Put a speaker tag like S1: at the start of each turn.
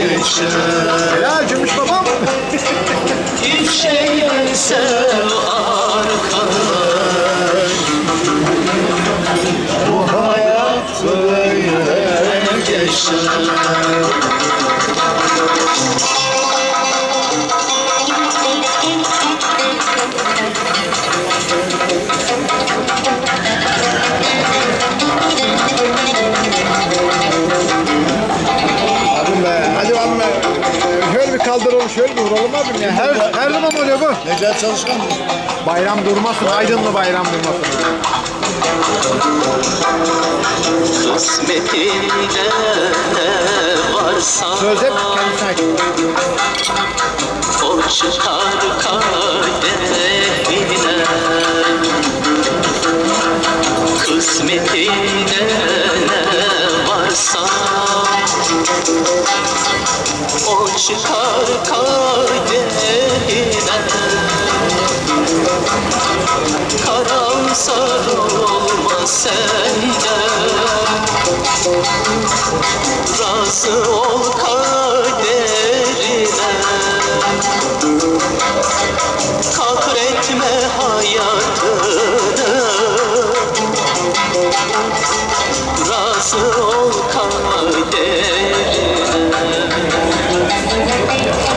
S1: geçer
S2: Helal Cümüş babam.
S1: Hiç eğlensen arkadaş Bu hayat böyle geçer
S2: be. Şöyle bir kaldıralım, şöyle bir vuralım abim ya. Her, her zaman oluyor bu.
S3: Necati Çalışkan mı?
S2: Bayram durmasın, aydınlı bayram durmasın.
S1: Kısmetinde varsa
S2: Söz hep kendisine ait.
S1: O çıkar kadehine Kısmetinde varsa o çıkar kaderinden Karamsar olma senden Razı ol kaderine. Kahretme hayatını.